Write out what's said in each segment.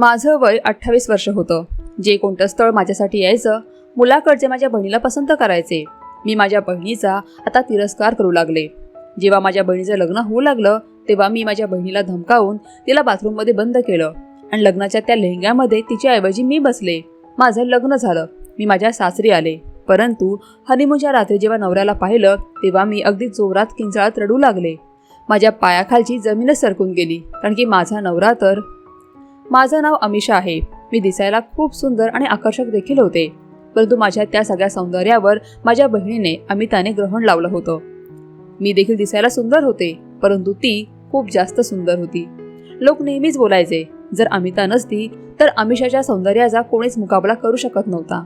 माझं वय अठ्ठावीस वर्ष होतं. जे कोणतं स्थळ माझ्यासाठी यायचं मुलाकडचे माझ्या बहिणीला पसंत करायचे. मी माझ्या बहिणीचा आता तिरस्कार करू लागले. जेव्हा माझ्या बहिणीचं लग्न होऊ लागलं तेव्हा मी माझ्या बहिणीला धमकावून तिला बाथरूममध्ये बंद केलं आणि लग्नाच्या त्या लेहंग्यामध्ये तिच्याऐवजी मी बसले. माझं लग्न झालं. मी माझ्या सासरी आले. परंतु हनीमूनच्या रात्री जेव्हा नवऱ्याला पाहिलं तेव्हा मी अगदी जोरात किंचाळत रडू लागले. माझ्या पायाखालची जमीनच सरकून गेली. कारण की माझा नवरा तर माझं नाव अमिषा आहे. मी दिसायला खूप सुंदर आणि आकर्षक देखील होते. परंतु माझ्या त्या सगळ्या सौंदर्यावर माझ्या बहिणीने अमिताने ग्रहण लावलं होतं. मी देखील दिसायला सुंदर होते परंतु ती खूप जास्त सुंदर होती. लोक नेहमीच बोलायचे जर अमिता नसती तर अमिषाच्या सौंदर्याचा कोणीच मुकाबला करू शकत नव्हता.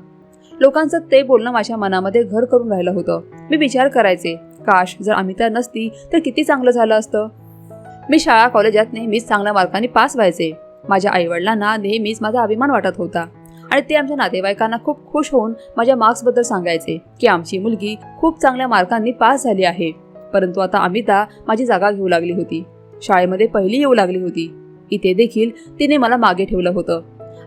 लोकांचं ते बोलणं माझ्या मनामध्ये घर करून राहिलं होतं. मी विचार करायचे काश जर अमिता नसती तर किती चांगलं झालं असतं? मी शाळा कॉलेजात नेहमीच चांगल्या मार्कांनी पास व्हायचे. माझ्या आईवडिलांना नेहमीच माझा अभिमान वाटत होता. आणि ते आमच्या नातेवाईकांना खूप खुश होऊन माझ्या मार्क्सबद्दल सांगायचे की आमची मुलगी खूप चांगल्या मार्कांनी पास झाली आहे. परंतु आता अमिता माझी जागा घेऊ लागली होती. शाळेमध्ये पहिली येऊ लागली होती. इथे देखील तिने मला मागे ठेवलं होतं.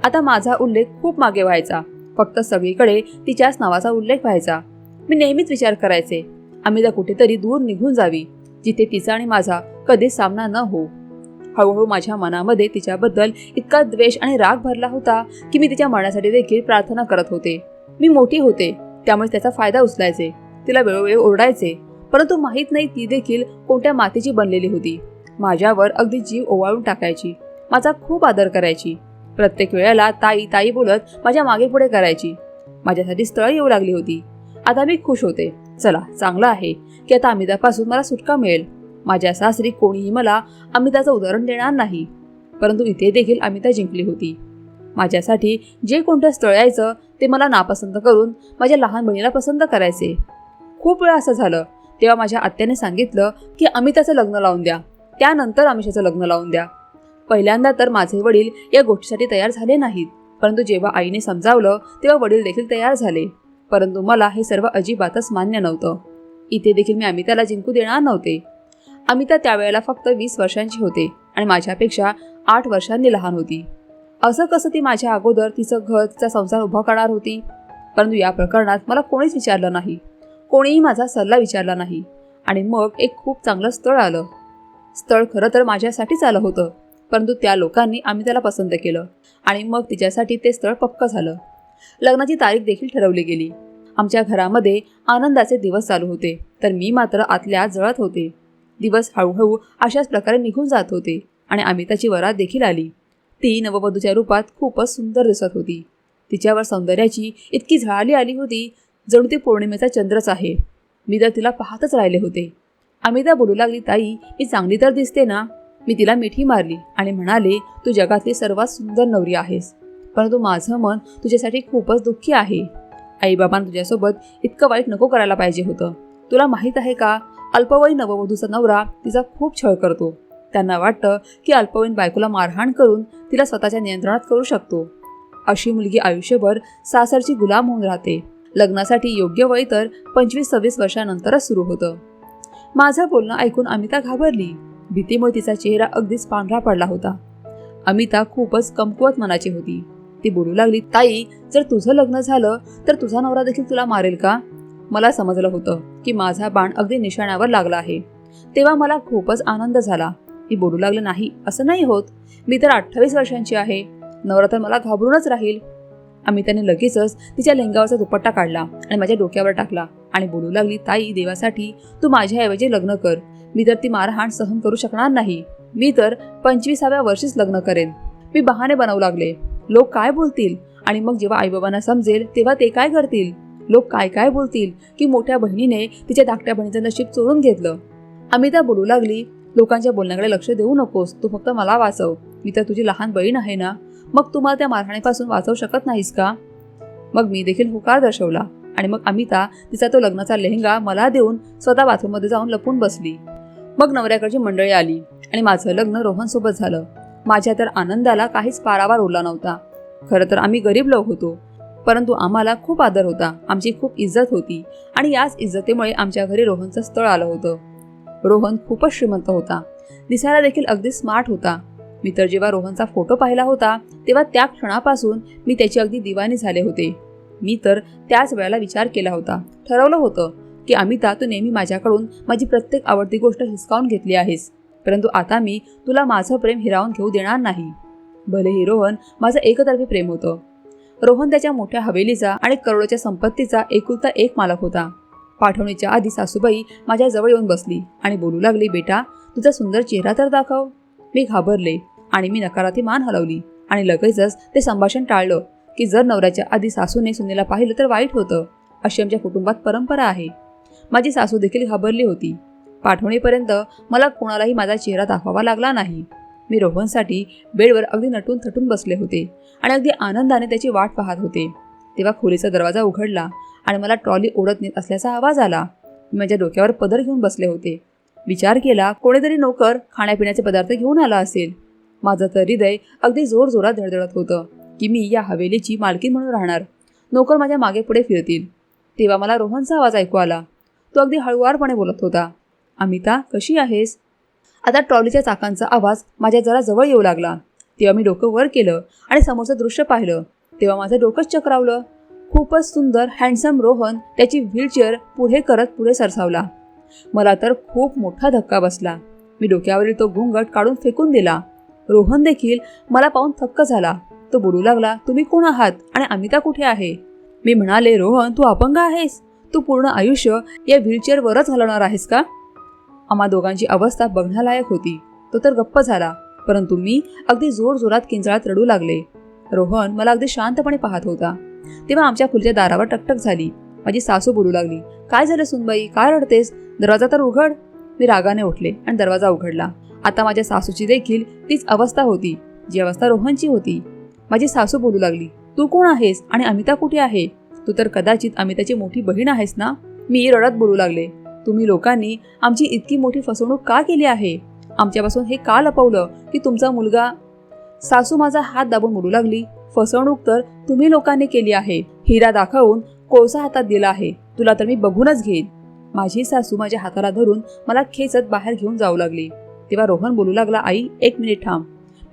आता माझा उल्लेख खूप मागे व्हायचा. फक्त सगळीकडे तिच्याच नावाचा उल्लेख व्हायचा. मी नेहमीच विचार करायचे अमिता कुठेतरी दूर निघून जावी जिथे तिचा आणि माझा कधीच सामना न हो. हळूहळू माझ्या मनामध्ये तिच्याबद्दल इतका द्वेष आणि राग भरला होता की मी तिच्या मरणासाठी देखील प्रार्थना करत होते. मी मोठी होते त्यामुळे त्याचा फायदा उचलायचे तिला वेळोवेळी ओरडायचे परंतु माहीत नाही ती देखील कोणत्या मातीची बनलेली होती. माझ्यावर अगदी जीव ओवाळून टाकायची माझा खूप आदर करायची. प्रत्येक वेळेला ताई ताई बोलत माझ्या मागे पुढे करायची. माझ्यासाठी स्थळ येऊ लागली होती. आता मी खुश होते. चला चांगलं आहे की आता अमितापासून मला सुटका मिळेल. माझ्या सासरी कोणीही मला अमिताचं उदाहरण देणार नाही. परंतु इथे देखील अमिता जिंकली होती. माझ्यासाठी जे कोणतं स्थळ यायचं ते मला नापसंत करून माझ्या लहान बहिणीला पसंत करायचे. खूप वेळा असं झालं. तेव्हा माझ्या आत्याने सांगितलं की अमिताचं लग्न लावून द्या. त्यानंतर अमिषाचं लग्न लावून द्या. पहिल्यांदा तर माझे वडील या गोष्टीसाठी तयार झाले नाहीत. परंतु जेव्हा आईने समजावलं तेव्हा वडील देखील तयार झाले. परंतु मला हे सर्व अजिबातच मान्य नव्हतं. इथे देखील मी अमिताला जिंकू देणार नव्हते. अमिता त्यावेळेला फक्त वीस वर्षांची होते आणि माझ्यापेक्षा आठ वर्षांनी लहान होती. असं कसं ती माझ्या अगोदर तिचं घर तिचा संसार उभा करणार होती? परंतु या प्रकरणात मला कोणीच विचारलं नाही. कोणीही माझा सल्ला विचारला नाही. आणि मग एक खूप चांगलं स्थळ आलं. स्थळ खरं तर माझ्यासाठीच आलं होतं परंतु त्या लोकांनी आम्ही त्याला पसंत केलं आणि मग तिच्यासाठी ते स्थळ पक्क झालं. लग्नाची तारीख देखील ठरवली गेली. आमच्या घरामध्ये आनंदाचे दिवस चालू होते तर मी मात्र आतल्या जळत होते. दिवस हळूहळू अशाच प्रकारे निघून जात होते आणि अमिताची वरात देखील आली. ती नववधूच्या रूपात खूपच सुंदर दिसत होती. तिच्यावर सौंदर्याची इतकी झळाली आली होती जणू ती पौर्णिमेचा चंद्रच आहे. मी तर तिला पाहतच राहिले होते. अमिता बोलू लागली ताई मी चांगली तर दिसते ना? मी तिला मिठी मारली आणि म्हणाले तू जगातली सर्वात सुंदर नवरी आहेस. परंतु माझं मन तुझ्यासाठी खूपच दुःखी आहे. आईबाबांना तुझ्यासोबत इतकं वाईट नको करायला पाहिजे होतं. तुला माहीत आहे का? अल्पवयीन नववधूचा नवरा तिचा खूप छळ करतो. त्यांना वाटतं की अल्पवयीन बायकोला मारहाण करून तिला स्वतःच्या नियंत्रणात करू शकतो. अशी मुलगी आयुष्यभर सासरची गुलाम होऊन राहते. लग्नासाठी योग्य वय तर पंचवीस सव्वीस वर्षानंतरच सुरू होतं. माझं बोलणं ऐकून अमिता घाबरली. भीतीमुळे तिचा चेहरा अगदीच पांढरा पडला होता. अमिता खूपच कमकुवत मनाची होती. ती बोलू लागली ताई जर तुझं लग्न झालं तर तुझा नवरा देखील तुला मारेल का? मला समजलं होतं की माझा बाण अगदी निशाण्यावर लागला आहे. तेव्हा मला खूपच आनंद झाला. मी बोलू लागलं नाही असं नाही होत. मी तर अठ्ठावीस वर्षांची आहे. नवरा तर मला घाबरूनच राहील. अमिताने लगेचच तिच्या लेंगावरचा दुपट्टा काढला आणि माझ्या डोक्यावर टाकला आणि बोलू लागली ताई देवासाठी तू माझ्याऐवजी लग्न कर. मी तर ती मारहाण सहन करू शकणार नाही. मी तर पंचवीसाव्या वर्षीच लग्न करेन. मी बहाणे बनवू लागले. लोक काय बोलतील? आणि मग जेव्हा आईबाबांना समजेल तेव्हा ते काय करतील? लोक काय काय बोलतील की मोठ्या बहिणीने तिच्या धाकट्या बहिणीचं नशीब चोरून घेतलं? अमिता बोलू लागली लोकांच्या बोलण्याकडे लक्ष देऊ नकोस तू फक्त मला वाचव. मी तर तुझी लहान बहीण आहे ना? मग तू मला त्या मारहाणीपासून वाचवू शकत नाहीस का? मग मी देखील होकार दर्शवला आणि मग अमिता तिचा तो लग्नाचा लेहंगा मला देऊन स्वतः बाथरूममध्ये जाऊन लपून बसली. मग नवऱ्याकडची मंडळी आली आणि माझं लग्न रोहनसोबत झालं. माझ्या तर आनंदाला काहीच पारावार उरला नव्हता. खरं तर आम्ही गरीब लोक होतो. परंतु आम्हाला खूप आदर होता. आमची खूप इज्जत होती आणि याच इज्जतीमुळे आमच्या घरी रोहनचं स्थळ आलं होतं. रोहन खूपच श्रीमंत होता. दिसायला देखील अगदी स्मार्ट होता. मी तर जेव्हा रोहनचा फोटो पाहिला होता तेव्हा त्या क्षणापासून मी त्याची अगदी दिवाणी झाले होते. मी तर त्याच वेळेला विचार केला होता. ठरवलं होतं की अमिता तू नेहमी माझ्याकडून माझी प्रत्येक आवडती गोष्ट हिसकावून घेतली आहेस. परंतु आता मी तुला माझं प्रेम हिरावून घेऊ देणार नाही. भलेही रोहन माझं एकतर्फी प्रेम होतं. रोहन त्याच्या मोठ्या हवेलीचा आणि करोडोच्या संपत्तीचा एकुलता एक मालक होता. पाठवणीच्या आधी सासूबाई माझ्या जवळ येऊन बसली आणि बोलू लागली बेटा तुझा सुंदर चेहरा तर दाखव. मी घाबरले आणि मी नकाराती मान हलवली आणि लगेचच ते संभाषण टाळलं की जर नवऱ्याच्या आधी सासूने सुनेला पाहिलं तर वाईट होतं अशी आमच्या कुटुंबात परंपरा आहे. माझी सासू देखील घाबरली होती. पाठवणीपर्यंत मला कोणालाही माझा चेहरा दाखवावा लागला नाही. मी रोहनसाठी बेडवर अगदी नटून थटून बसले होते. आणि अगदी आनंदाने त्याची वाट पाहत होते. तेव्हा खोलीचा दरवाजा उघडला आणि मला ट्रॉली ओढत नेत असल्याचा आवाज आला. मी माझ्या डोक्यावर पदर घेऊन बसले होते. विचार केला कोणीतरी नोकर खाण्यापिण्याचे पदार्थ घेऊन आला असेल. माझं तर हृदय अगदी जोर जोरात धडधडत होतं की मी या हवेलीची मालकी म्हणून राहणार. नोकर माझ्या मागे पुढे फिरतील. तेव्हा मला रोहनचा आवाज ऐकू आला. तो अगदी हळुवारपणे बोलत होता. अमिता कशी आहेस? आता ट्रॉलीच्या चाकांचा आवाज माझ्या जरा जवळ येऊ लागला. तेव्हा मी डोकं वर केलं आणि समोरचं दृश्य पाहिलं. तेव्हा माझं डोकंच चक्रावलं. खूपच सुंदर हँडसम रोहन त्याची व्हीलचेअर पुढे करत पुढे सरसावला. मला तर खूप मोठा धक्का बसला. मी डोक्यावरील तो घुंगट काढून फेकून दिला. रोहन देखील मला पाहून थक्क झाला. तो बोलू लागला तुम्ही कोण आहात आणि अमिता कुठे आहे? मी म्हणाले रोहन तू अपंग आहेस. तू पूर्ण आयुष्य या व्हीलचेअरवरच घालवणार आहेस का? आम्हा दोघांची अवस्था बघण्यालायक होती. तो तर गप्प झाला. परंतु मी अगदी जोरजोरात किंचाळत रडू लागले. रोहन मला अगदी शांतपणे पाहत होता. तेव्हा आमच्या खुलच्या दारावर टकटक झाली. माझी सासू बोलू लागली काय झालं सुनबाई? काय रडतेस? दरवाजा तर उघड. मी रागाने उठले आणि दरवाजा उघडला. आता माझ्या सासूची देखील तीच अवस्था होती जी अवस्था रोहनची होती. माझी सासू बोलू लागली तू कोण आहेस आणि अमिता कुठे आहे? तू तर कदाचित अमिताची मोठी बहीण आहेस ना? मी रडत बोलू लागले तुम्ही लोकांनी आमची इतकी मोठी फसवणूक का केली आहे? आमच्यापासून हे का लपवलं की तुमचा मुलगा सासू माझा हात दाबून बोलू लागली? फसवणूक तर तुम्ही लोकांनी केली आहे. हिरा दाखवून कोळसा हातात दिला आहे. तुला तर मी बघूनच घेईन. माझी सासू माझ्या हाताला धरून मला खेचत बाहेर घेऊन जाऊ लागली. तेव्हा रोहन बोलू लागला आई एक मिनिट थांब.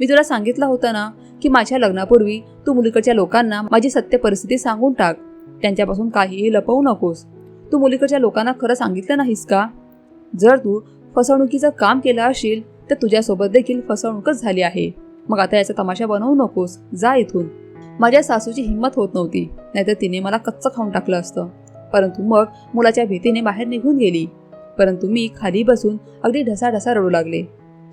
मी तुला सांगितलं होतं ना की माझ्या लग्नापूर्वी तू मुलीकडच्या लोकांना माझी सत्य परिस्थिती सांगून टाक. त्यांच्यापासून काहीही लपवू नकोस. तू मुलीकडच्या लोकांना खरं सांगितलं नाहीस का? जर तू फसवणुकीचं काम केलं असेल तर तुझ्यासोबत देखील फसवणूकच झाली आहे. मग आता याचा तमाशा बनवू नकोस. जा इथून. माझ्या सासूची हिंमत होत नव्हती. नाहीतर तिने मला कच्चं खाऊन टाकलं असतं. परंतु मग मुलाच्या भीतीने बाहेर निघून गेली. परंतु मी खाली बसून अगदी ढसाढसा रडू लागले.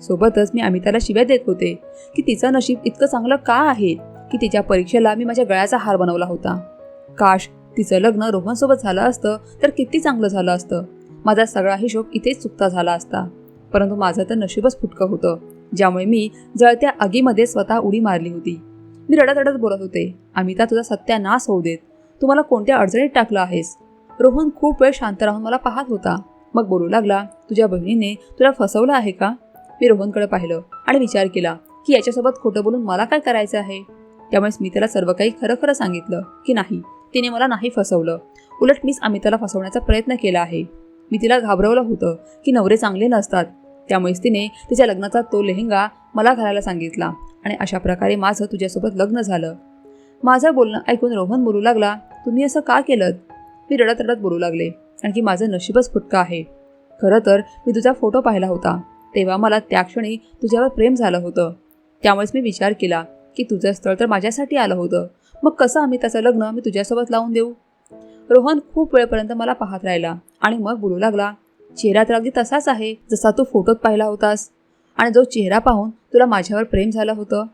सोबतच मी अमिताला शिव्या देत होते की तिचं नशीब इतकं चांगलं का आहे की तिच्या परीक्षेला मी माझ्या गळ्याचा हार बनवला होता. काश तिचं लग्न रोहनसोबत झालं असतं तर किती चांगलं झालं असतं. माझा सगळा हिशोब इथेच चुकता झाला असता. परंतु माझं तर नशीबच फुटकं होतं. ज्यामुळे मी जळत्या आगीमध्ये स्वतः उडी मारली होती. मी रडत रडत बोलत होते अमिता तुझा सत्यानाश होऊ देत. तू मला कोणत्या अडचणीत टाकलं आहेस? रोहन खूप वेळ शांत राहून मला पाहत होता. मग बोलू लागला तुझ्या बहिणीने तुला फसवलं आहे का? मी रोहनकडे पाहिलं आणि विचार केला की याच्यासोबत खोटं बोलून मला काय करायचं आहे? त्यामुळेच मी त्याला सर्व काही खरं खरं सांगितलं की नाही तिने मला नाही फसवलं. उलट मीच अमिताला फसवण्याचा प्रयत्न केला आहे. मी तिला घाबरवलं होतं की नवरे चांगले नसतात. त्यामुळेच तिने तिच्या लग्नाचा तो लेहंगा मला घालायला सांगितला आणि अशा प्रकारे माझं तुझ्यासोबत लग्न झालं. माझं बोलणं ऐकून रोहन बोलू लागला तुम्ही असं का केलं मी रडत रडत बोलू लागले आणखी माझं नशीबच फुटकं आहे. खरं तर मी तुझा फोटो पाहिला होता. तेव्हा मला त्या क्षणी तुझ्यावर प्रेम झालं होतं. त्यामुळेच मी विचार केला की तुझं स्थळ तर माझ्यासाठी आलं होतं. मग कसं आम्ही त्याचं लग्न मी तुझ्यासोबत लावून देऊ? रोहन खूप वेळपर्यंत मला पाहत राहिला आणि मग बोलू लागला चेहरा तर अगदी तसाच आहे जसा तू फोटोत पाहिला होतास. आणि जो चेहरा पाहून तुला माझ्यावर प्रेम झालं होतं.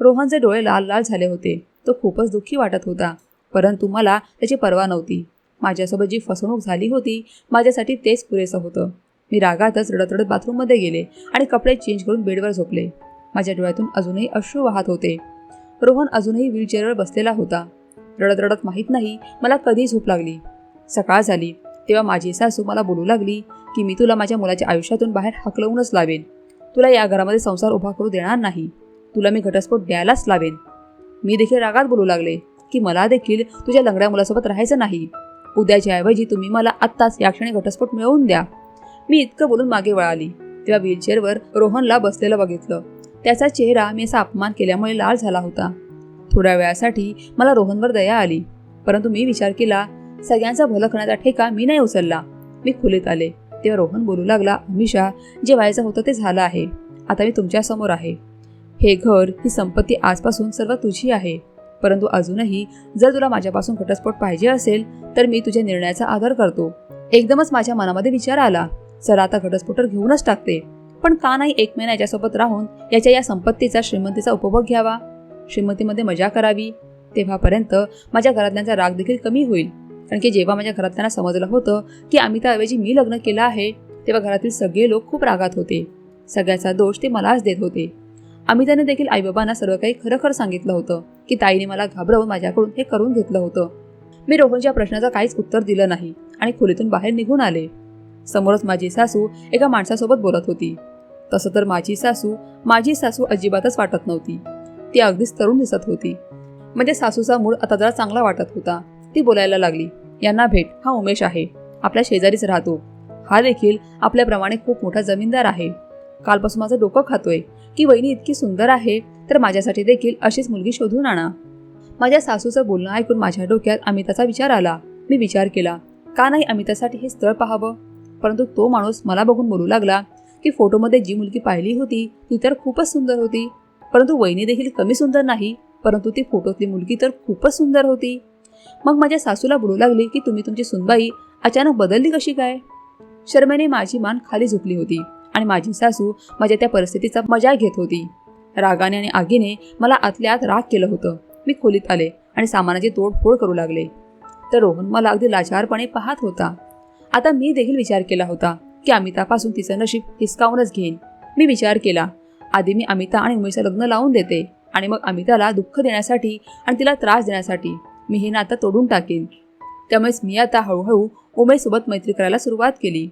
रोहनचे डोळे लाल लाल झाले होते. तो खूपच दुःखी वाटत होता. परंतु मला त्याची पर्वा नव्हती. माझ्यासोबत जी फसवणूक झाली होती माझ्यासाठी तेच पुरेसं होतं. मी रागातच रडत रडत बाथरूममध्ये गेले आणि कपडे चेंज करून बेडवर झोपले. माझ्या डोळ्यातून अजूनही अश्रू वाहत होते. रोहन अजूनही व्हीलचेअरवर बसलेला होता. रडत रडत माहीत नाही मला कधी झोप लागली. सकाळ झाली. तेव्हा माझी सासू मला बोलू लागली की मी तुला माझ्या मुलाच्या आयुष्यातून बाहेर हकलवूनच लावेन. तुला या घरामध्ये संसार उभा करू देणार नाही. तुला मी घटस्फोट द्यायलाच लावेन. मी देखील रागात बोलू लागले की मला देखील तुझ्या लंगड्या मुलासोबत राहायचं नाही. उद्याच्या ऐवजी तुम्ही मला आत्ताच या क्षणी घटस्फोट मिळवून द्या. मी इतकं बोलून मागे वळाली. तेव्हा व्हीलचेअरवर रोहनला बसलेलं बघितलं. त्याचा चेहरा मी असा अपमान केल्यामुळे लाल झाला होता. थोड्या वेळासाठी मला रोहनवर दया आली. परंतु मी विचार केला सगळ्यांचा भलं करण्याचा ठेका मी नाही उचलला. मी खुलीत आले. तेव्हा रोहन बोलू लागला अमिषा जे व्हायचं होतं ते झालं आहे. आता मी तुमच्यासमोर आहे. हे घर ही संपत्ती आजपासून सर्व तुझी आहे. परंतु अजूनही जर तुला माझ्यापासून घटस्फोट पाहिजे असेल तर मी तुझ्या निर्णयाचा आदर करतो. एकदमच माझ्या मनामध्ये विचार आला. चला आता घटस्फोटर घेऊनच टाकते. पण का नाही एक महिना याच्यासोबत राहून याच्या या संपत्तीचा श्रीमंतीचा उपभोग घ्यावा? श्रीमतीमध्ये मजा करावी तेव्हापर्यंत माझ्या घरातल्यांचा राग देखील कमी होईल. कारण की जेव्हा माझ्या घरातल्यांना समजलं होतं की अमिताऐवजी मी लग्न केलं आहे तेव्हा घरातील सगळे लोक खूप रागात होते. सगळ्याचा दोष ते मलाच देत होते. अमिताने देखील आईबाबांना सर्व काही खरखर सांगितलं होतं की ताईने मला घाबरवून माझ्याकडून हे करून घेतलं होतं. मी रोहनच्या प्रश्नाचं काहीच उत्तर दिलं नाही आणि खोलीतून बाहेर निघून आले. समोरच माझी सासू एका माणसासोबत बोलत होती. तसं तर माझी सासू माझी सासू अजिबातच वाटत नव्हती. ती अगदीच तरुण दिसत होती. म्हणजे सासूचा मूड आता जरा चांगला वाटत होता. ती बोलायला लागली यांना भेट. हा उमेश आहे. आपल्या शेजारीच राहतो. हा देखील आपल्याप्रमाणे खूप मोठा जमीनदार आहे. कालपासून माझं डोकं खातोय. की वहिनी इतकी सुंदर आहे तर माझ्यासाठी देखील अशीच मुलगी शोधून आणा. माझ्या सासूचं बोलणं ऐकून माझ्या डोक्यात अमिताचा विचार आला. मी विचार केला का नाही अमितासाठी हे स्थळ पाहावं? परंतु तो माणूस मला बघून बोलू लागला की फोटोमध्ये जी मुलगी पाहिली होती ती तर खूपच सुंदर होती. परंतु वहिनी देखील कमी सुंदर नाही परंतु ती फोटोतली मुलगी तर खूपच सुंदर होती. मग माझ्या सासूला बोलू लागली की तुम्ही तुमची सुनबाई अचानक बदलली कशी काय? शर्मेने माझी मान खाली झुकली होती आणि माझी सासू माझ्या त्या परिस्थितीचा मजा घेत होती. रागाने आणि आगीने मला आतल्या आत राग केलं होतं. मी खोलीत आले आणि सामानाची तोडफोड करू लागले. तर रोहन मला अगदी लाचारपणे पाहत होता. आता मी देखील विचार केला होता की अमितापासून तिचं नशीब हिसकावूनच घेईन. मी विचार केला आधी मी अमिता आणि उमेशचं लग्न लावून देते आणि मग अमिताला दुःख देण्यासाठी आणि तिला त्रास देण्यासाठी मी हे नातं तोडून टाकेन. त्यामुळेच मी आता हळूहळू उमेशसोबत मैत्री करायला सुरुवात केली.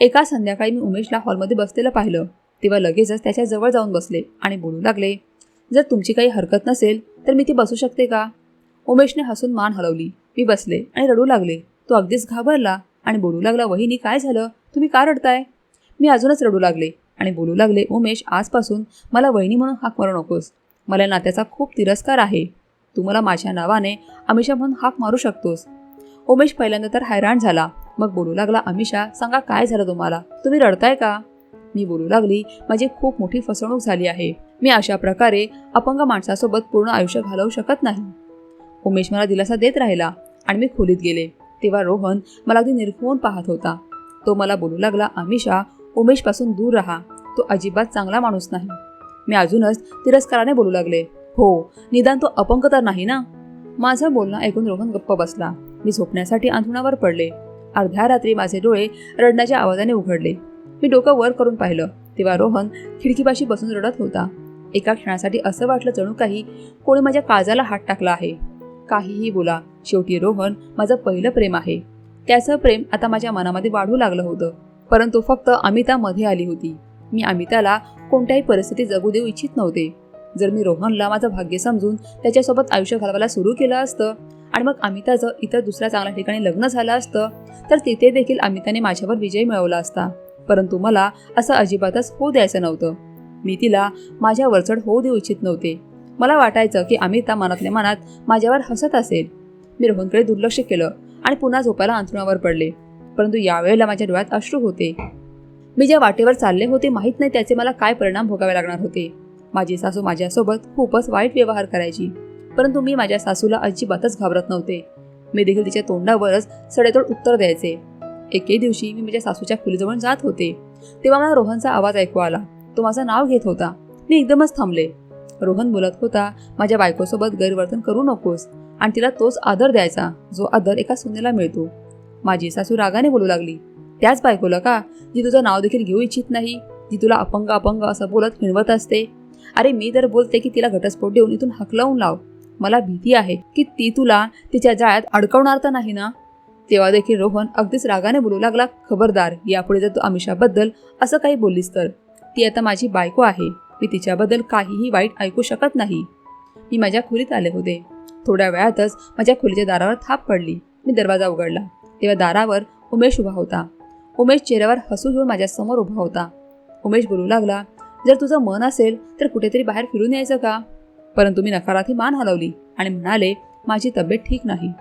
एका संध्याकाळी मी उमेशला हॉलमध्ये बसलेलं पाहिलं. तेव्हा लगेचच त्याच्याजवळ जाऊन बसले आणि बोलू लागले जर तुमची काही हरकत नसेल तर मी ती बसू शकते का? उमेशने हसून मान हलवली. मी बसले आणि रडू लागले. तो अगदीच घाबरला आणि बोलू लागला वहिनी काय झालं? तुम्ही का रडताय? मी अजूनच रडू लागले. आणि बोलू लागले उमेश आजपासून मला वहिनी म्हणून हाक मारू नकोस. मला या नात्याचा खूप तिरस्कार आहे. तू मला माझ्या नावाने अमिषा म्हणून हाक मारू शकतोस. उमेश पहिल्यांदा तर हैराण झाला. मग बोलू लागला अमिषा सांगा काय झालं तुम्हाला? तुम्ही रडताय का? मी बोलू लागली माझी खूप मोठी फसवणूक झाली आहे. मी अशा प्रकारे अपंग माणसासोबत पूर्ण आयुष्य घालवू शकत नाही. उमेश मला दिलासा देत राहिला आणि मी खोलीत गेले. तेव्हा रोहन मला अगदी निरखून पाहत होता. तो मला बोलू लागला अमिषा उमेशपासून दूर राहा. तो अजिबात चांगला माणूस नाही. मी अजूनच तिरस्काराने बोलू लागले. हो निदान तो अपंग तर नाही ना? माझं बोलणं ऐकून रोहन गप्प बसला. मी झोपण्यासाठी अंथरुणावर पडले. अर्ध्या रात्री माझे डोळे रडण्याच्या आवाजाने उघडले. मी डोकं वर करून पाहिलं. तेव्हा रोहन खिडकीपाशी बसून रडत होता. एका क्षणासाठी असं वाटलं जणू काही कोणी माझ्या काळजाला हात टाकला आहे. काहीही बोला. शेवटी रोहन माझं पहिलं प्रेम आहे. त्याचं प्रेम आता माझ्या मनामध्ये वाढू लागलं होतं. परंतु फक्त अमिता मध्ये आली होती. मी अमिताला कोणत्याही परिस्थितीत जगू देऊ इच्छित नव्हते. जर मी रोहनला माझं भाग्य समजून त्याच्यासोबत आयुष्य घालवायला सुरू केलं असतं आणि मग अमिताचं इतर दुसऱ्या चांगल्या ठिकाणी लग्न झालं असतं तर तिथे देखील अमिताने माझ्यावर विजय मिळवला असता. परंतु मला असं अजिबातच होऊ द्यायचं नव्हतं. मी तिला माझ्या वरचढ होऊ देऊ इच्छित नव्हते. मला वाटायचं की अमिता मनातल्या मनात माझ्यावर हसत असेल. मी रोहनकडे दुर्लक्ष केलं आणि पुन्हा झोपायला अंथरुणावर पडले. परंतु यावेळेला माझ्या डोळ्यात अश्रू होते. मी ज्या वाटेवर चालले होते माहीत नाही त्याचे मला काय परिणाम भोगावे लागणार होते. माझी सासू माझ्यासोबत खूपच वाईट व्यवहार करायची. परंतु मी माझ्या सासूला अजिबातच घाबरत नव्हते. मी देखील तिच्या तोंडावरच सडेतोड उत्तर द्यायचे. एके दिवशी मी माझ्या सासूच्या खोलीजवळ जात होते. तेव्हा मला रोहनचा आवाज ऐकू आला. तो माझं नाव घेत होता. मी एकदमच थांबले. रोहन बोलत होता माझ्या बायकोसोबत गैरवर्तन करू नकोस. आणि तिला तोच आदर द्यायचा जो आदर एका सुनेला मिळतो. माझी सासू रागाने बोलू लागली. त्याच बायकोला का? जी तुझं नाव देखील घेऊ इच्छित नाही. जी तुला अपंग अपंग असं बोलत हिणवत असते. अरे मी तर बोलते की तिला घटस्फोट देऊन इथून हकलावून लाव. मला भीती आहे की ती तुला तिच्या जाळ्यात अडकवणार तर नाही ना? तेव्हा देखील रोहन अगदीच रागाने बोलू लागला खबरदार यापुढे जर तू अमिषाबद्दल असं काही बोललीस तर. ती आता माझी बायको आहे. मी तिच्याबद्दल काहीही वाईट ऐकू शकत नाही. मी माझ्या खोलीत आले होते. थोड्या वेळातच माझ्या खोलीच्या दारावर थाप पडली. मी दरवाजा उघडला. तेव्हा दारावर उमेश उभा होता. उमेश चेहऱ्यावर हसू घेऊन माझ्यासमोर उभा होता. उमेश बोलू लागला जर तुझं मन असेल तर कुठेतरी बाहेर फिरून यायचं का? परंतु मी नकारार्थी मान हलवली आणि म्हणाले माझी तब्येत ठीक नाही.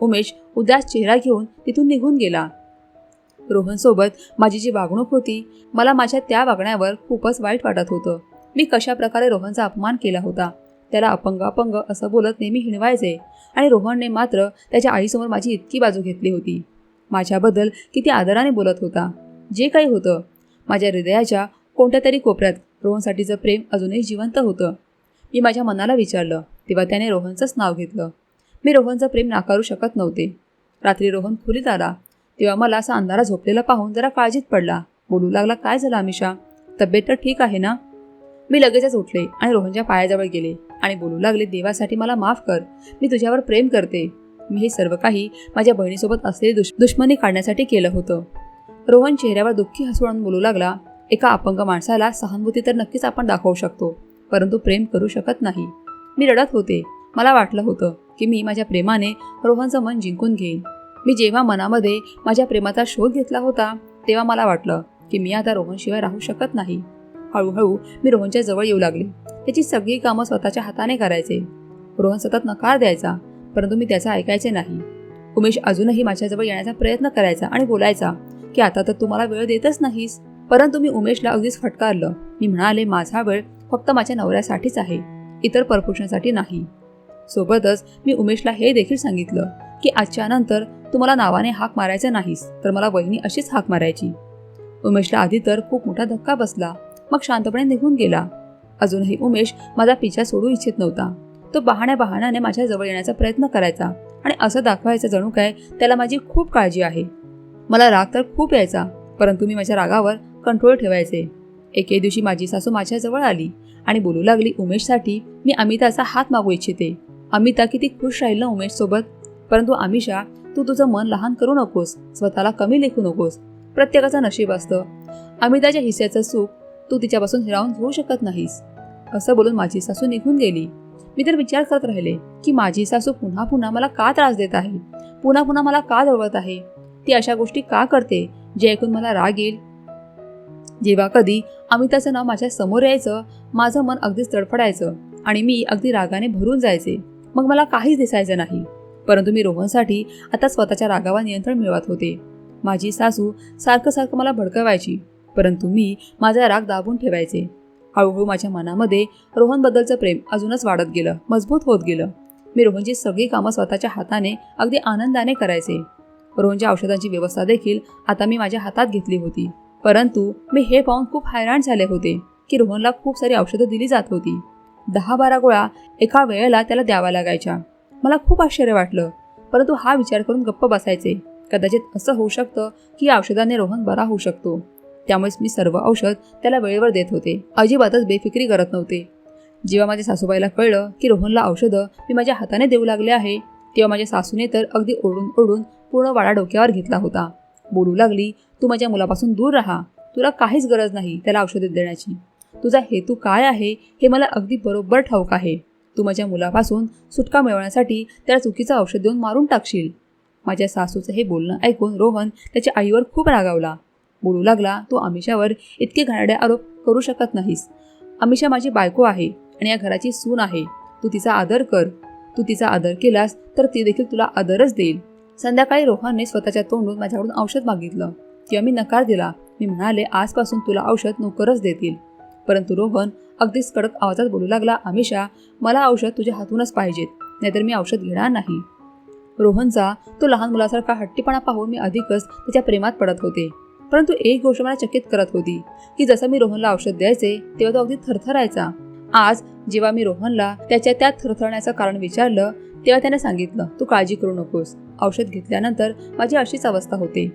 उमेश उदास चेहरा घेऊन तिथून निघून गेला. रोहनसोबत माझी जी वागणूक होती मला माझ्या त्या वागण्यावर खूपच वाईट वाटत होतं. मी कशा प्रकारे रोहनचा अपमान केला होता? त्याला अपंग अपंग असं बोलत नेहमी हिणवायचे. आणि रोहनने मात्र त्याच्या आईसमोर माझी इतकी बाजू घेतली होती. माझ्याबद्दल किती आदराने बोलत होता. जे काही होतं. माझ्या हृदयाच्या कोणत्या तरी कोपऱ्यात रोहनसाठीचं प्रेम अजूनही जिवंत होतं. मी माझ्या मनाला विचारलं. तेव्हा त्याने रोहनचंच नाव घेतलं. मी रोहनचं प्रेम नाकारू शकत नव्हते. रात्री रोहन खोलीत आला. तेव्हा मला असा अंधारा झोपलेला पाहून जरा काळजीत पडला. बोलू लागला काय झालं अमिषा? तब्येत तर ठीक आहे ना? मी लगेचच उठले आणि रोहनच्या पायाजवळ गेले आणि बोलू लागले देवासाठी मला माफ कर. मी तुझ्यावर प्रेम करते. मी हे सर्व काही माझ्या बहिणीसोबत असलेली दुश दुश्मनी काढण्यासाठी केलं होतं. रोहन चेहऱ्यावर दुःखी हसू आणून बोलू लागला एका अपंग माणसाला सहानुभूती तर नक्कीच आपण दाखवू शकतो परंतु प्रेम करू शकत नाही. मी रडत होते. मला वाटलं होतं की मी माझ्या प्रेमाने रोहनचं मन जिंकून घेईन. मी जेव्हा मनामध्ये माझ्या प्रेमाचा शोध घेतला होता तेव्हा मला वाटलं की मी आता रोहनशिवाय राहू शकत नाही. हळूहळू मी रोहनच्या जवळ येऊ लागले. त्याची सगळी कामं स्वतःच्या हाताने करायचे. रोहन सतत नकार द्यायचा परंतु मी त्याचा ऐकायचे नाही. उमेश अजूनही माझ्याजवळ येण्याचा प्रयत्न करायचा आणि बोलायचा की आता तर तुम्हाला वेळ देतच नाहीस. परंतु मी उमेशला अगदीच फटकारलं. मी म्हणाले माझा वेळ फक्त माझ्या नवऱ्यासाठीच आहे इतर परपुरुषांसाठी नाही. सोबतच मी उमेशला हे देखील सांगितलं की आजच्या नंतर तुम्हाला नावाने हाक मारायचं नाहीस तर मला वहिनी अशीच हाक मारायची. उमेशला आधी तर खूप मोठा धक्का बसला. मग शांतपणे निघून गेला. अजूनही उमेश माझा पिछा सोडू इच्छित नव्हता. तो बहाण्या बहाण्याने माझ्या जवळ येण्याचा प्रयत्न करायचा आणि असं दाखवायचं जणू काय त्याला माझी खूप काळजी आहे. मला राग तर खूप यायचा परंतु मी माझ्या रागावर कंट्रोल ठेवायचे. एके दिवशी माझी सासू माझ्याजवळ आली आणि बोलू लागली उमेशसाठी मी अमिताचा हात मागू इच्छिते. अमिता किती खुश राहील ना उमेशसोबत? परंतु अमिषा तू तुझं मन लहान करू नकोस. स्वतःला कमी लेखू नकोस. प्रत्येकाचं नशीब असतं. अमिताच्या हिस्स्याचं सुख तू तिच्यापासून हिरावून घेऊ शकत नाहीस. असं बोलून माझी सासू निघून गेली. मी तर विचार करत राहिले की माझी सासू पुन्हा पुन्हा मला का त्रास देत आहे? पुन्हा पुन्हा मला का दळवत आहे? ती अशा गोष्टी का करते जे ऐकून मला राग येईल? जेव्हा कधी अमिताचं नाव माझ्यासमोर यायचं माझं मन अगदीच तडफडायचं आणि मी अगदी रागाने भरून जायचे. मग मला काहीच दिसायचं नाही. परंतु मी रोहनसाठी आता स्वतःच्या रागावर नियंत्रण मिळवत होते. माझी सासू सारखं सारखं मला भडकवायची. परंतु मी माझा राग दाबून ठेवायचे. हळूहळू माझ्या मनामध्ये रोहनबद्दलचं प्रेम अजूनच वाढत गेलं मजबूत होत गेलं. मी रोहनची सगळी कामं स्वतःच्या हाताने अगदी आनंदाने करायचे. रोहनच्या औषधांची व्यवस्था देखील आता मी माझ्या हातात घेतली होती. परंतु मी हे पाहून खूप हैराण झाले होते की रोहनला खूप सारी औषधं दिली जात होती. दहा बारा गोळ्या एका वेळेला त्याला द्यावा लागायच्या. मला खूप आश्चर्य वाटलं परंतु हा विचार करून गप्प बसायचे. कदाचित असं होऊ शकतं की औषधाने रोहन बरा होऊ शकतो. त्यामुळेच मी सर्व औषध त्याला वेळेवर देत होते. अजिबातच बेफिक्री करत नव्हते. जेव्हा माझ्या सासूबाईला कळलं की रोहनला औषधं मी माझ्या हाताने देऊ लागले आहे तेव्हा माझ्या सासूने तर अगदी ओढून ओढून पूर्ण वाडा डोक्यावर घेतला होता. बोलू लागली तू माझ्या मुलापासून दूर राहा. तुला काहीच गरज नाही त्याला औषधे देण्याची. तुझा हेतू काय आहे हे मला अगदी बरोबर ठाऊक आहे. तू माझ्या मुलापासून सुटका मिळवण्यासाठी त्याला चुकीचं औषध देऊन मारून टाकशील. माझ्या सासूचं हे बोलणं ऐकून रोहन त्याच्या आईवर खूप रागावला. बोलू लागला तू अमिषावर इतके घाणडे आरोप करू शकत नाहीस. अमिषा माझी बायको आहे आणि या घराची सून आहे. तू तिचा आदर कर. तू तिचा आदर केलास तर ती देखील तुला आदरच देईल. संध्याकाळी रोहनने स्वतःच्या तोंडून माझ्याकडून औषध मागितलं. तेव्हा मी नकार दिला. मी म्हणाले आजपासून तुला औषध नोकरच देतील. परंतु रोहन अगदीच कडक आवाजात बोलू लागला अमिषा मला औषध तुझ्या हातूनच पाहिजेत. नाहीतर मी औषध घेणार नाही. रोहनचा तो लहान मुलासारखा हट्टीपणा पाहून मी अधिकच त्याच्या प्रेमात पडत होते. परंतु एक गोष्ट मला चकित करत होती की जसं मी रोहनला औषध द्यायचे तेव्हा तो अगदी थरथरायचा. आज जेव्हा मी रोहनला त्याच्या त्यात थरथरण्याचं कारण विचारलं तेव्हा त्याने सांगितलं तू काळजी करू नकोस. औषध घेतल्यानंतर माझी अशीच अवस्था होते.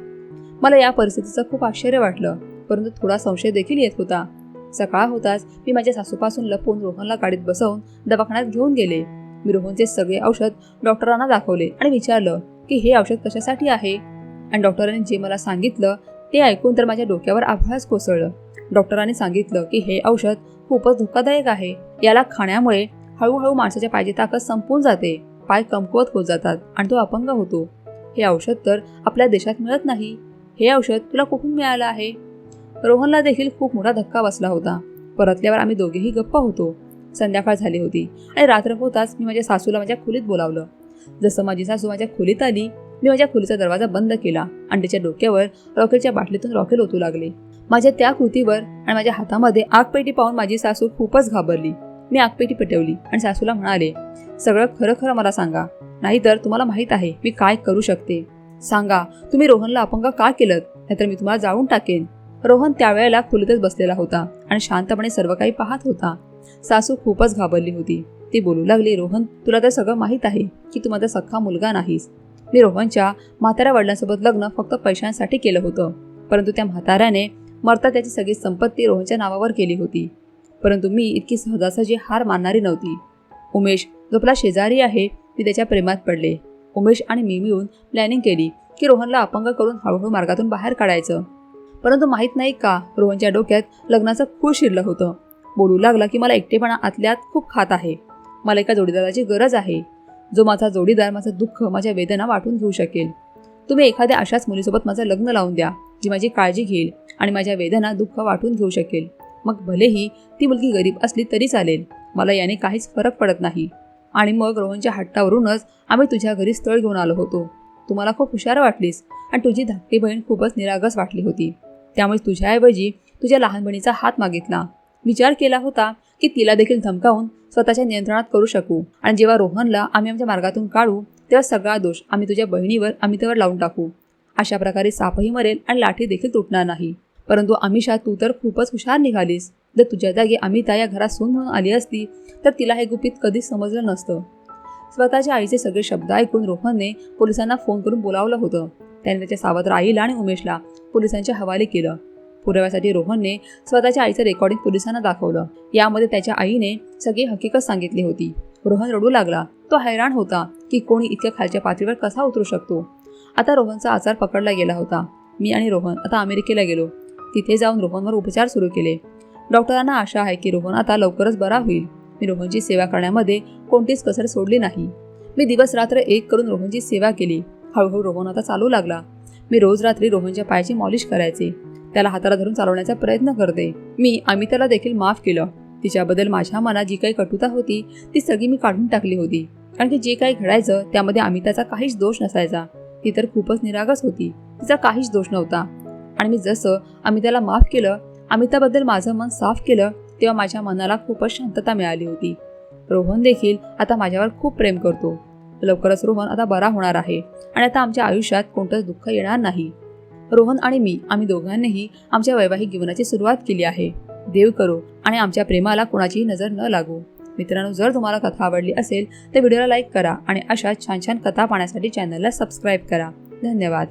मला या परिस्थितीचं खूप आश्चर्य वाटलं परंतु थोडा संशय देखील येत होता. सकाळ होताच मी माझ्या सासूपासून लपून रोहनला गाडीत बसवून दवाखान्यात घेऊन गेले. मी रोहनचे सगळे औषध डॉक्टरांना दाखवले आणि विचारलं की हे औषध कशासाठी आहे? आणि डॉक्टरांनी जे मला सांगितलं ते ऐकून तर माझ्या डोक्यावर आभास कोसळलं. डॉक्टरांनी सांगितलं की हे औषध खूपच धोकादायक आहे. याला खाण्यामुळे हळूहळू माणसाच्या पायची ताकद संपून जाते. पाय कमकुवत होत जातात आणि तो अपंग होतो. हे औषध तर आपल्या देशात मिळत नाही. हे औषध तुला कुठून मिळालं आहे? रोहनला देखील खूप मोठा धक्का बसला होता. परतल्यावर आम्ही दोघेही गप्प होतो. संध्याकाळ झाली होती आणि रात्र होताच मी माझ्या सासूला माझ्या खोलीत बोलावलं. जसं माझी सासू माझ्या खोलीत आली मी माझ्या खोलीचा दरवाजा बंद केला आणि तिच्या डोक्यावर रॉकेलच्या बाटलीतून रॉकेल ओतू लागले. माझ्या त्या कृतीवर आणि माझ्या हातामध्ये आगपेटी पाहून माझी सासू खूपच घाबरली. मी आगपेटी पेटवली आणि सासूला म्हणाले सगळं खरं खरं मला सांगा. नाहीतर तुम्हाला माहीत आहे मी काय करू शकते. सांगा तुम्ही रोहनला अपंग का केलं नाहीतर मी तुम्हाला जाळून टाकेन. रोहन त्यावेळेला खुलीतच बसलेला होता आणि शांतपणे सर्व काही पाहत होता. सासू खूपच घाबरली होती. ती बोलू लागली रोहन तुला तर सगळं माहीत आहे की तू माझा सख्खा मुलगा नाहीस. मी रोहनच्या म्हाताऱ्या वडिलांसोबत लग्न फक्त पैशांसाठी केलं होतं. परंतु त्या म्हाताऱ्याने मरता त्याची सगळी संपत्ती रोहनच्या नावावर केली होती. परंतु मी इतकी सहजासहजी हार मानणारी नव्हती. उमेश जो आपला शेजारी आहे मी त्याच्या प्रेमात पडले. उमेश आणि मी मिळून प्लॅनिंग केली की रोहनला अपंग करून हळूहळू मार्गातून बाहेर काढायचं. परंतु माहीत नाही का रोहनच्या डोक्यात लग्नाचं खूप शिरलं होतं. बोलू लागला की मला एकटेपणा आतल्यात खूप खात आहे. मला एका जोडीदाराची गरज आहे. जो माझा जोडीदार माझं दुःख माझ्या वेदना वाटून घेऊ शकेल. तुम्ही एखाद्या अशाच मुलीसोबत माझं लग्न लावून द्या जी माझी काळजी घेईल आणि माझ्या वेदना दुःख वाटून घेऊ शकेल. मग भलेही ती मुलगी गरीब असली तरी चालेल. मला याने काहीच फरक पडत नाही. आणि मग रोहनच्या हट्टावरूनच आम्ही तुझ्या घरी स्थळ घेऊन आलो होतो. तुम्हाला खूप हुशार वाटलीस आणि तुझी धाकटी बहीण खूपच निरागस वाटली होती. त्यामुळे तुझ्याऐवजी तुझ्या लहान बहिणीचा हात मागितला. विचार केला होता की तिला देखील धमकावून स्वतःच्या नियंत्रणात करू शकू. आणि जेव्हा रोहनला आम्ही आमच्या मार्गातून काढू तेव्हा सगळा दोष आम्ही तुझ्या बहिणीवर अमितेवर लावून टाकू. अशा प्रकारे सापही मरेल आणि लाठी देखील तुटणार नाही. परंतु अमिषा तू तर खूपच हुशार निघालीस. जर तुझ्या जागी अमिता या घरात सून म्हणून आली असती तर तिला हे गुपित कधीच समजलं नसतं. स्वतःच्या आईचे सगळे शब्द ऐकून रोहनने पोलिसांना फोन करून बोलावलं होतं. त्याने त्याच्या सावत्र आईला आणि उमेशला पोलिसांच्या हवाले केलं. पुराव्यासाठी रोहनने स्वतःच्या आईचं रेकॉर्डिंग पोलिसांना दाखवलं. यामध्ये त्याच्या आईने सगळी हकीकत सांगितली होती. रोहन रडू लागला. तो हैराण होता की कोणी इतक्या खालच्या पातळीवर कसा उतरू शकतो? आता रोहनचा आजार पकडला गेला होता. मी आणि रोहन आता अमेरिकेला गेलो. तिथे जाऊन रोहनवर उपचार सुरू केले. डॉक्टरांना आशा आहे की रोहन आता लवकरच बरा होईल. मी रोहनची सेवा करण्यामध्ये कोणतीच कसर सोडली नाही. मी दिवस रात्र एक करून रोहनची सेवा केली. हळूहळू रोहन आता चालू लागला. मी रोज रात्री रोहनच्या पायाची मॉलिश करायचे. त्याला हाताला धरून चालवण्याचा प्रयत्न करते. मी अमिताला देखील माफ केलं. तिच्याबद्दल माझ्या मनात जी काही कटुता होती ती सगळी मी काढून टाकली होती. कारण की जे काही घडायचं त्यामध्ये अमिताचा काहीच दोष नसायचा. ती तर खूपच निरागस होती. तिचा काहीच दोष नव्हता. आणि मी जसं अमिताला माफ केलं अमिताबद्दल माझं मन साफ केलं तेव्हा माझ्या मनाला खूपच शांतता मिळाली होती. रोहन देखील आता माझ्यावर खूप प्रेम करतो. लवकरच रोहन आता बरा होणार आहे. आणि आता आमच्या आयुष्यात कोणतंच दुःख येणार नाही. रोहन आणि मी आम्ही दोघांनीही आमच्या वैवाहिक जीवनाची सुरुवात केली आहे. देव करो आणि आमच्या प्रेमाला कोणाचीही नजर न लागू. मित्रांनो जर तुम्हाला कथा आवडली असेल तर व्हिडिओला लाईक करा आणि अशा छान छान कथा पाहण्यासाठी चॅनलला सबस्क्राईब करा. धन्यवाद.